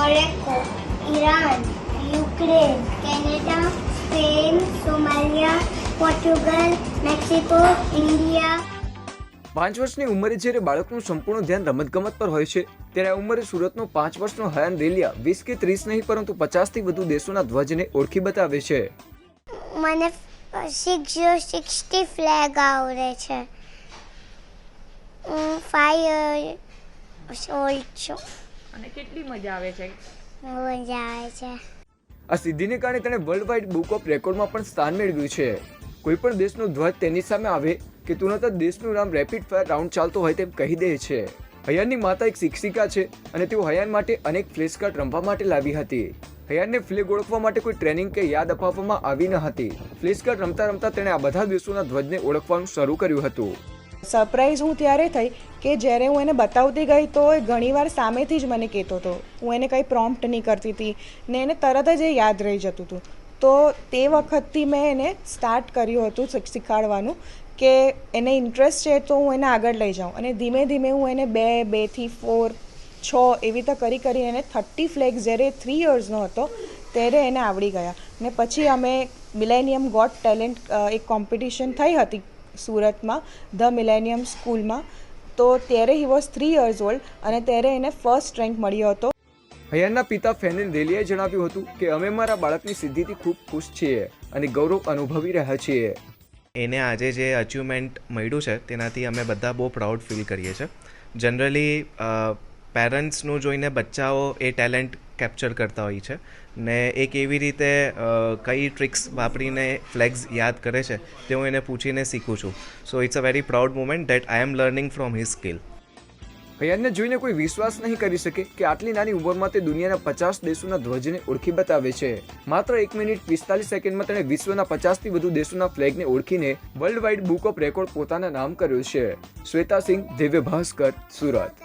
Morocco Iran Ukraine Canada Spain Somalia Portugal Mexico India પાંચ વર્ષની ઉંમરે જ્યારે બાળકનું સંપૂર્ણ ધ્યાન રમતગમત પર હોય છે ત્યારે આ ઉંમરે સુરતનો પાંચ વર્ષનો હયાન રેલિયા વીસ કે ત્રીસ નહીં પરંતુ પચાસથી વધુ દેશોના ધ્વજને ઓળખી બતાવે છે. મને સિક્સ ઝીરો સિક્સટી ફ્લેગ આવડે છે. હું ફાઈવ ઓલ્ડ છું. અને કેટલી મજા આવે છે? મજા આવે છે. આ સિદ્ધિને કારણે તેણે વર્લ્ડ વાઇડ બુક ઓફ રેકોર્ડમાં પણ સ્થાન મેળવ્યું છે. કોઈ પણ દેશનો ધ્વજ તેની સામે આવે કે તુરંત જ દેશનું નામ રેપિડ ફાયર રાઉન્ડ ચાલતો હોય તેમ કહી દે છે. હયાનની માતા એક શિક્ષિકા છે અને તેઓ હયાન માટે અનેક ફ્લેશ કાર્ડ રમવા માટે લાવી હતી. હયાનને ફ્લેગ ઓળખવા માટે કોઈ ટ્રેનિંગ કે યાદ અપાવવામાં આવી ન હતી. ફ્લેશ કાર્ડ રમતા રમતા તેણે આ બધા દેશોના ધ્વજને ઓળખવાનું શરૂ કર્યું હતું. સરપ્રાઈઝ હું ત્યારે થઈ કે જ્યારે હું એને બતાવતી ગઈ તો એ ઘણીવાર સામેથી જ મને કહેતો હતો. હું એને કંઈ પ્રોમ્પ્ટ નહીં કરતી હતી ને એને તરત જ એ યાદ રહી જતું હતું. તો તે વખતથી મેં એને સ્ટાર્ટ કર્યું હતું શીખાડવાનું કે એને ઇન્ટરેસ્ટ છે તો હું એને આગળ લઈ જાઉં. અને ધીમે ધીમે હું એને બે બેથી ફોર છ એવી રીતે કરી કરી એને થર્ટી ફ્લેગ જ્યારે થ્રી યર્સનો હતો ત્યારે એને આવડી ગયા. ને પછી અમે મિલેનિયમ ગોટ ટેલેન્ટ એક કોમ્પિટિશન થઈ હતી. સુરતમાં ધ મિલેનિયમ સ્કૂલમાં. તો ત્યારે he was three years old અને ત્યારે એને ફર્સ્ટ રેન્ક મળ્યો હતો. હયાનના પિતા ફેનિલ દેલીએ જણાવ્યું હતું કે અમે મારા બાળકની સિદ્ધિથી ખૂબ ખુશ છીએ અને ગૌરવ અનુભવી રહ્યા છીએ. એને આજે જે અચીવમેન્ટ મળ્યું છે તેનાથી અમે બધા બહુ પ્રાઉડ ફીલ કરીએ છીએ. જનરલી પેરેન્ટ્સનું જોઈને બચ્ચાઓ એ ટેલેન્ટ કેપ્ચર કરતા હોય છે. ને એક એવી રીતે કઈ ટ્રિક્સ વાપરીને ફ્લેગ્સ યાદ કરે છે, તે હું એને પૂછીને શીખું છું. So it's a very proud moment that I am learning from his skill હયાનને જોઈને કોઈ વિશ્વાસ નહીં કરી શકે કે આટલી નાની ઉંમરમાં તે દુનિયાના પચાસ દેશોના ધ્વજને ઓળખી બતાવે છે. માત્ર એક મિનિટ પિસ્તાલીસ સેકન્ડમાં તેણે વિશ્વના પચાસથી વધુ દેશોના ફ્લેગને ઓળખીને world wide book of record પોતાના નામ કર્યું છે. Shweta Singh, Divya Bhaskar, Surat.